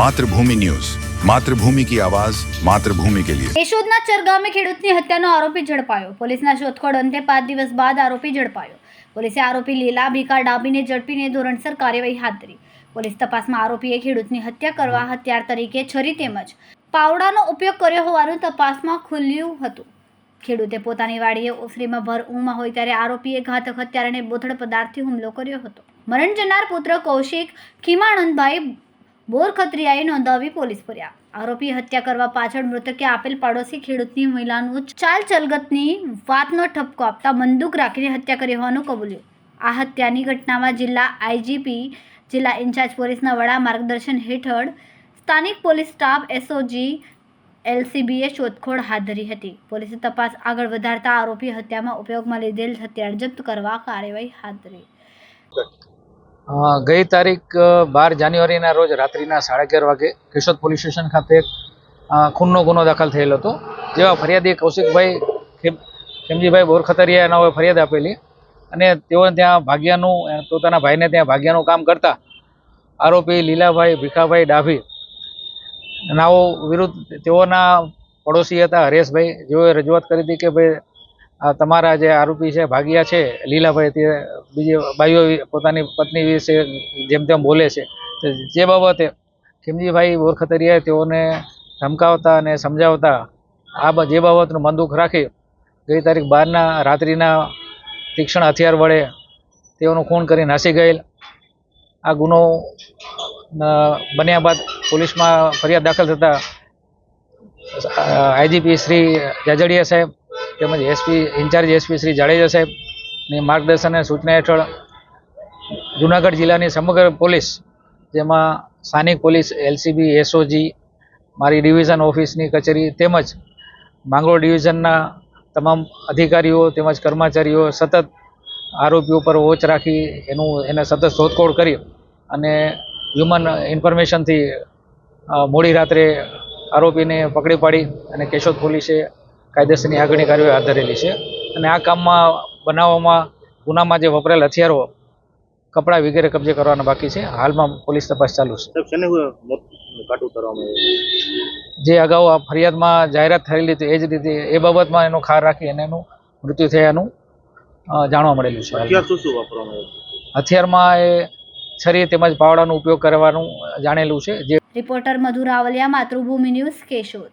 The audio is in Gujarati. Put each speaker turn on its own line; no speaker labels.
માતૃભૂમિ ન્યૂઝ. માતૃભૂમિ કી આવાજ, માતૃભૂમિ કે લિયે
યશોદના ચર ખેડૂતની હત્યાનો આરોપી ઝડપાયો. પોલીસના શોધખોળ અંતે પાંચ દિવસ બાદ આરોપી ઝડપાયો. પોલીસે આરોપી લીલા ભીકા ડાબીને ઝડપીને ધોરણસર કાર્યવાહી હાથ ધરી. પોલીસ તપાસમાં આરોપીએ ખેડૂતની હત્યા કરવા હથિયાર તરીકે છરી તેમજ પાવડાનો ઉપયોગ કર્યો હોવાનું તપાસમાં ખુલ્યું હતું. ખેડૂતે પોતાની વાડીએ ઓસરીમાં ભર ઊંઘમાં હોય ત્યારે આરોપીએ ઘાતક હત્યારાને બોથડ પદાર્થથી હુમલો કર્યો હતો. મરણ જનાર પુત્ર કૌશિક ખીમાણંદભાઈ બોરખત્રિયાએ નોંધાવી પોલીસ ફર્યા આરોપી હત્યા કરવા પાછળ મૃતકે આપેલ પાડોશી ખેડૂતની મહિલાનું ચાલ ચલગતની વાતનો ઠપકો આપતા બંદૂક રાખીને હત્યા કરી હોવાનું કબૂલ્યું. આ હત્યાની ઘટનામાં જિલ્લા આઈજીપી, જિલ્લા ઇન્ચાર્જ પોલીસના વડા માર્ગદર્શન હેઠળ સ્થાનિક પોલીસ સ્ટાફ એસઓજી, એલસીબીએ શોધખોળ હાથ ધરી હતી. પોલીસે તપાસ આગળ વધારતા આરોપી હત્યામાં ઉપયોગમાં લીધેલ હથિયાર જપ્ત કરવા કાર્યવાહી હાથ ધરી.
ગઈ તારીખ બાર જાન્યુઆરીના રોજ રાત્રિના સાડા અગિયાર વાગે કેશોદ પોલીસ સ્ટેશન ખાતે ખૂનનો ગુનો દાખલ થયેલો હતો જેવા ફરિયાદી કૌશિકભાઈ ખેમ- ખેમજીભાઈ બોરખતરિયાના ફરિયાદ આપેલી અને તેઓ ત્યાં ભાગ્યાનું પોતાના ભાઈને ત્યાં ભાગ્યાનું કામ કરતા આરોપી લીલાભાઈ, ભીખાભાઈ ડાભી નાઓ વિરુદ્ધ તેઓના પડોશી હતા હરેશભાઈ, જેઓએ રજૂઆત કરી હતી કે ભાઈ તમારા જે આરોપી છે, ભાગિયા છે, લીલાભાઈ તે બીજી બાઈઓ પોતાની પત્ની વિશે જેમ તેમ બોલે છે. જે બાબતે ખીમજીભાઈ બોરખતરિયાએ તેઓને ધમકાવતા અને સમજાવતા આ જે બાબતનું બંદૂક રાખી ગઈ તારીખ બારના રાત્રિના તીક્ષ્ણ હથિયાર વડે તેઓનું ખૂન કરી નાસી ગયેલ. આ ગુનો બન્યા બાદ પોલીસમાં ફરિયાદ દાખલ થતાં આઈજીપી શ્રી જાજડિયા સાહેબ તેમજ SP, incharge SP Shri Jadeja સાહેબની માર્ગદર્શન અને સૂચના હેઠળ જૂનાગઢ જિલ્લાની સમગ્ર પોલીસ, જેમાં સ્થાનિક પોલીસ, એલસીબી, એસઓજી, મારી ડિવિઝન ઓફિસની કચેરી તેમજ માંગરોળ ડિવિઝનના તમામ અધિકારીઓ તેમજ કર્મચારીઓ સતત આરોપી ઉપર વોચ રાખી એનું, એને સતત શોધખોળ કરી અને હ્યુમન ઇન્ફોર્મેશનથી મોડી રાત્રે આરોપીને પકડી પાડી અને કેશોદ પોલીસે કાયદેસરની આગળની કાર્યવાહી હાથ ધરેલી છે. અને આ કામમાં બનાવવામાં ગુનામાં જે વપરાયેલ હથિયારો કપડાં વગેરે કબજે કરવાના બાકી છે. હાલમાં પોલીસ તપાસ ચાલુ છે. જે અગાઉ આ ફરિયાદમાં જાહેરાત થયેલી હતી એ જ રીતે એ બાબતમાં એનો ખાર રાખી અને એનું મૃત્યુ થયાનું જાણવા મળેલું છે.
હથિયાર શું શું વાપરવામાં આવ્યું
હથિયારમાં એ છરી તેમજ પાવડાનો ઉપયોગ કરવાનું જાણેલું છે. જે
રિપોર્ટર મધુ રાવલિયા માતૃભૂમિ ન્યૂઝ કેશોદ.